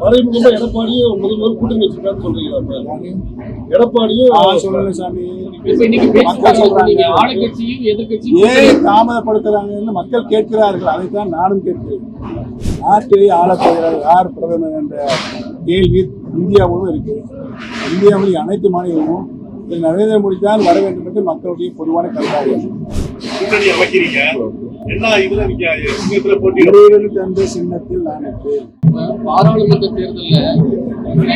மறைமுகமா எடப்பாடியும் முதல் முதல் கூட்டணி வச்சிருக்கான்னு சொல்றீங்க. எடப்பாடியும் சொல்லல சாமி ஏன் தாமதப்படுத்துறாங்கன்னு மக்கள் கேட்கிறார்கள். அதைத்தான் நானும் கேட்கிறேன். நாட்டை ஆளப் போகிறார் யார் பிரதமர் என்ற கேள்வி இந்தியா முழுவதும் இருக்கு. இந்தியாவில் அனைத்து மாநிலமும் திரு. நரேந்திர மோடி தான் வர வேண்டும் என்று மக்களுடைய பொதுவான கருத்தாக. கூட்டணி அமைக்கிறீங்க. என்ன இதுல நீங்க சிங்கத்துல போட்டி சின்னத்தில் நான் பாராளுமன்ற தேர்தல்ல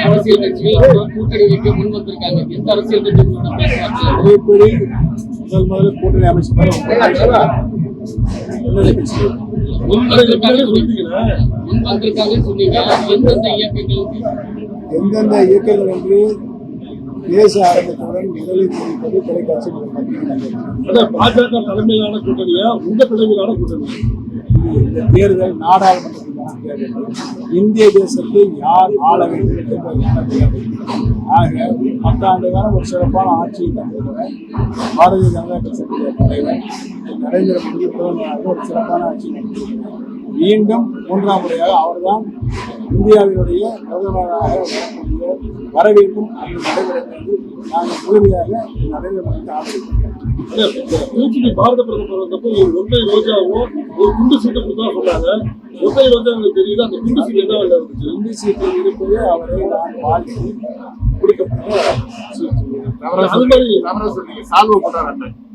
அரசியல் கட்சிகள் கூட்டணி வைக்க முன் வந்திருக்காங்க. எந்த அரசியல் கட்சிகளோட பேசுவாங்க அதேபடி முதல் முதல்ல கூட்டணி அமைச்சர் முன் வந்திருக்காங்க முன் வந்திருக்காங்கன்னு சொன்னீங்க எந்தெந்த இயக்கங்களுக்கு? எந்தெந்த இயக்கங்கள் என்று பேச ஆரம்பித்தவுடன் முதலில் தெரிவிப்பது தொலைக்காட்சி பாஜக தலைமையிலான கூட்டணியா? உங்க தலைமையிலான கூட்டணியா இந்த தேர்தல் தேர்தல் இந்திய தேசத்தை யார் ஆள வேண்டும் என்பதற்கான தேர்தல் ஆக பத்தாண்டு காலம் ஒரு சிறப்பான ஆட்சியை தந்திருக்கிறேன் பாரதிய ஜனதா கட்சியுடைய தலைவர் நரேந்திர மோடி பிரதமராக ஒரு சிறப்பான ஆட்சி நடத்தியிருக்கிறார். மீண்டும் மூன்றாம் முறையாக அவர்தான் இந்தியாவினுடைய பிரதமராக வரக்கூடிய வர வேண்டும் என்று நடைபெறுகிறது நாங்கள் முழுமையாக திரு நரேந்திர மோடிக்கு ஆதரிக்கிறோம் திருச்சி பாரத பிரதமர் வந்தப்போ ஒரு ஒன்றை ரோஜாவும் ஒரு குண்டு சீட்டு கொடுத்தா சொன்னாங்க ஒன்றை ரோஜா எனக்கு தெரியுது? அந்த குண்டு சீட்டு என்ன வேலை இருந்துச்சு இந்தி சீட்டில் இருப்பது அவரை நான் வாழ்த்தி கொடுக்கப்பட்ட சீட்டு அது மாதிரி இல்ல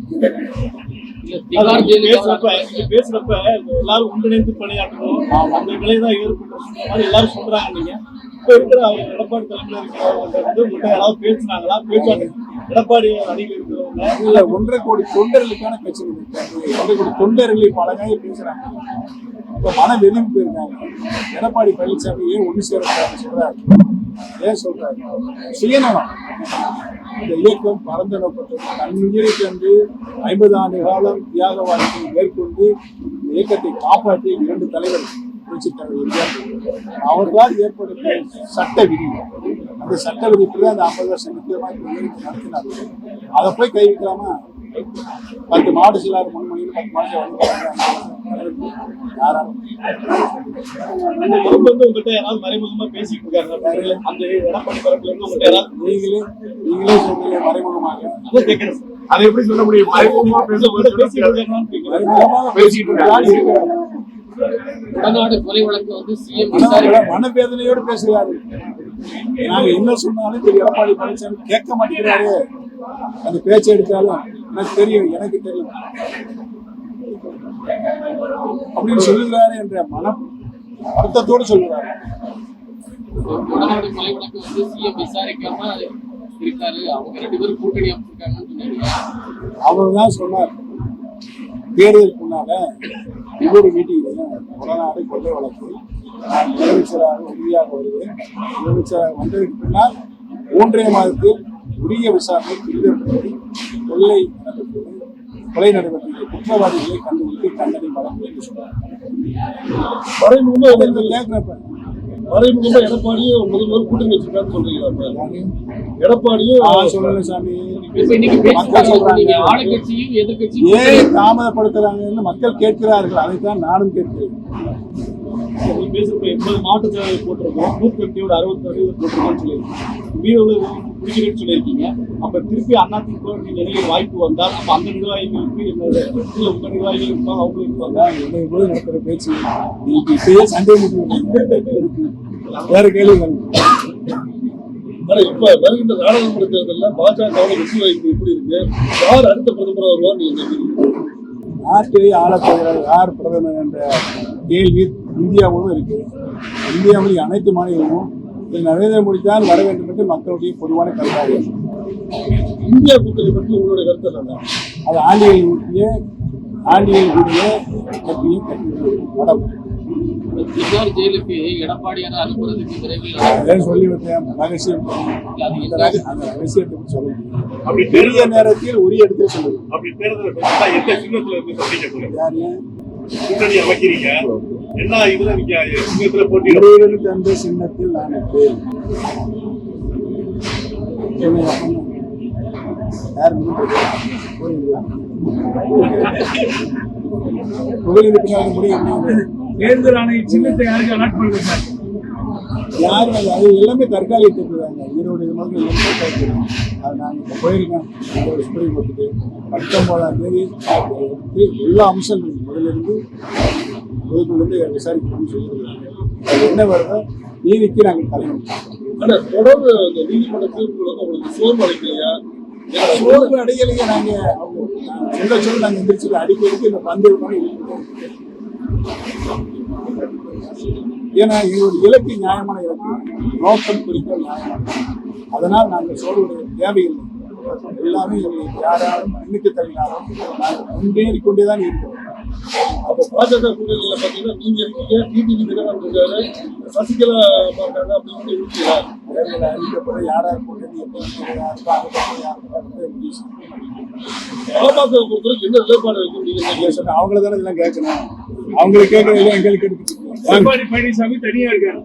திகார் பேசுறப்ப பேசுறப்ப எல்லாரும் ஒன்றிணைந்து பணியாற்றணும். அந்த நிலை தான் ஏற்பட்டு மாதிரி எல்லாரும் சொல்றாங்க நீங்க. இப்ப இருக்கிற அவர் எடப்பாடி தலைமையில இருக்கிறவங்க வந்து உங்கள்கிட்ட யாராவது பேசுனாங்களா? பேசுவாங்க. எடப்பாடி அணியில் இருக்கிறவங்க. இல்ல ஒன்றரை கோடி தொண்டர்களுக்கான பிரச்சனை ஒன்றரை கோடி தொண்டர்களை பலகாய பேசுறாங்க. இப்ப மன வெறுப்பு போயிருக்காங்க. எடப்பாடி பழனிசாமி ஏன் ஒண்ணு சேரக்கூடாதுன்னு சொல்றாரு. ஏன் சொல்றாரு? சுயநலம். இந்த இயக்கம் பரந்த நோக்கத்தோடு தன்னுயிரை சென்று ஐம்பது ஆண்டு காலம் தியாக வாழ்க்கையை மேற்கொண்டு இந்த இயக்கத்தை காப்பாற்றிய இரண்டு தலைவர்கள் தலைவர் அவர்களால் ஏற்படுத்திய சட்ட விதி. அந்த சட்ட விதிப்பில் அந்த ஐம்பது வருஷம் முக்கியமாக நடத்தினார்கள். அதை போய் கைவிக்கலாமா? பத்து மாடு சிலாறு மூணு மணிக்கு பத்து மாடு அந்த பொறுப்பு வந்து உங்ககிட்ட யாராவது மறைமுகமா பேசிட்டு இருக்காங்க அந்த எடப்பாடி தரப்புல இருந்து உங்ககிட்ட யாராவது நீங்களே நீங்களே சொல்றீங்க மறைமுகமாக. அதை கேட்கறேன் அதை எப்படி சொல்ல முடியும்? மறைமுகமா பேசும்போது பேசிட்டு இருக்காங்க. உடநாடு கொலை வழக்கு வந்து சிஎம் மனவேதனையோடு பேசுகிறாரு. நாங்க என்ன சொன்னாலும் திரு எடப்பாடி பழனிசாமி கேட்க மாட்டேங்கிறாரு. அந்த பேச்சை எடுத்தாலும். எனக்கு தெரியும் எனக்கு தெரியும். அப்படின்னு சொல்லுகிறாரு என்ற மனம் வருத்தத்தோடு சொல்லுகிறாரு. அவர் தான் சொன்னார் தேர்தலுக்கு முன்னால ஒவ்வொரு மீட்டிங்லையும் உடனாடு கொள்ளை வழக்கு நான் முதலமைச்சராக உறுதியாக வருவேன் முதலமைச்சராக வந்ததுக்கு பின்னால் மூன்றே மாதத்தில் உரிய விசாரணை துரிதப்படுத்தி கொள்ளை நடந்தது கொலை நடைபெற்றது குற்றவாளிகளை கண்டுபிடித்து தண்டனை வழங்குவேன் என்று சொன்னார். மறைமுகமா அதற்கு கேட்கிறப்ப மறைமுகமா எடப்பாடியும் முதல் முதல் கூட்டணி வச்சிருக்கான்னு சொல்றீங்க. எடப்பாடியும் சொல்லல சாமி ஏன் தாமதப்படுத்துறாங்கன்னு மக்கள் கேட்கிறார்கள். அதைத்தான் நானும் கேட்கிறேன். நீங்க பேசுறப்ப எண்பது மாவட்ட செயலாளர் போட்டிருக்கோம். நூத்தி எட்டியோட அறுபத்தி சதவீதம் போட்டிருக்கோம்னு சொல்லியிருக்கீங்க. மீது உள்ள பிடிக்கிறேன்னு சொல்லியிருக்கீங்க. அப்ப திருப்பி அதிமுக நிலையில் வாய்ப்பு வந்தால் அப்ப அந்த நிர்வாகிகளுக்கு என்னது இல்ல உங்க நிர்வாகிகள் இருப்பாங்க அவங்களும் இருப்பாங்க. என்னை போது நடக்கிற பேச்சு நீங்க இப்பயே முடிவு வேற கேள்வி ஆனா இப்ப வருகின்ற நாடாளுமன்ற தேர்தல்ல பாஜகவோட வெற்றி வாய்ப்பு எப்படி இருக்கு? யார் அடுத்த பிரதமர் வருவார் நீங்க நினைக்கிறீங்க? நாட்டை ஆளப் போகிறார் யார் பிரதமர் என்ற கேள்வி இந்தியா முழுவதும் இருக்கு. இந்தியாவில் அனைத்து மாநிலமும் திரு நரேந்திர மோடி தான் வர வேண்டும் என்று மக்களுடைய பொதுவான கருத்தாக இருக்கு. இந்தியா கூட்டணி பற்றி உங்களுடைய கருத்து என்ன? அது ஆண்டிகள் ஊட்டிய ஆண்டிகள் கூடிய கட்சியும் திகார் ஜெயிலுக்கு எடப்பாடியார அனுப்புறதுக்கு விரைவில் சொல்லிவிட்டேன் ரகசியம். அந்த ரகசியத்தை சொல்ல முடியும் அப்படி பெரிய நேரத்தில் உரிய இடத்தில் சொல்லுவேன். அப்படி தேர்தல் வச்சா எந்த சின்னத்துல இருந்து சந்திக்க போறீங்க? யாரு? கூட்டணி அமைக்கிறீங்க இதுல நீங்க சிங்கத்துல போட்டி தந்த சின்னத்தில் நான். யார் தேர்தல் ஆணைய சின்னத்தை யாருக்கு அலாட் பண்ணுங்க சார்? யாரும் அது? எல்லாமே தற்காலிகத்துக்கு தாங்க. ஈரோடு இது மாதிரி எல்லாமே தற்காலிகம். அது நாங்கள் இப்போ போயிருக்கோம். சுப்ரீம் கோர்ட்டுக்கு பத்தொன்பதாம் தேதி எல்லா அம்சங்களும் முதல்ல இருந்து பொதுக்குழுந்து விசாரிக்கணும்னு சொல்லியிருக்காங்க. அது என்ன வருதோ நீதிக்கு நாங்கள் ஆனா தொடர்ந்து அந்த நீதிமன்ற தீர்ப்புகள் வந்து உங்களுக்கு சோர்வு அளிக்கலையா ஏன்னா சோர்வு அடையலைங்க நாங்க. அவங்க சொல்ல சொல்ல நாங்க எந்திரிச்சு அடிக்கடிக்கு இந்த பந்து இருக்கணும் இழுத்துட்டே இருக்கோம். ஏன்னா எங்களுடைய இலக்கு நியாயமான இலக்கு. நோக்கம் குறிக்க நியாயமான அதனால் நாங்கள் சோர்வுடைய தேவையில்லை. எல்லாமே எங்களுக்கு யாராலும் பின்னுக்கு தள்ளினாலும் நாங்கள் முன்னேறி கொண்டே தான் இருக்கிறோம் அப்ப பாஜக கூட்டணியில பாத்தீங்கன்னா நீங்க இருக்கீங்க டிடிவி தினகரன் இருக்காரு சசிகலா இருக்காங்க அப்படின்னு இருக்கீங்களா தேர்தல் அறிவிக்கப்பட யார் யார் கூட்டணி. பாமக பொறுத்தவரைக்கும் என்ன நிலைப்பாடு இருக்கு நீங்க நீங்க சொன்ன அவங்கள தானே இதெல்லாம் கேட்கணும். அவங்களுக்கு கேட்கறது எங்களுக்கு பழனிசாமி தனியா இருக்காரு.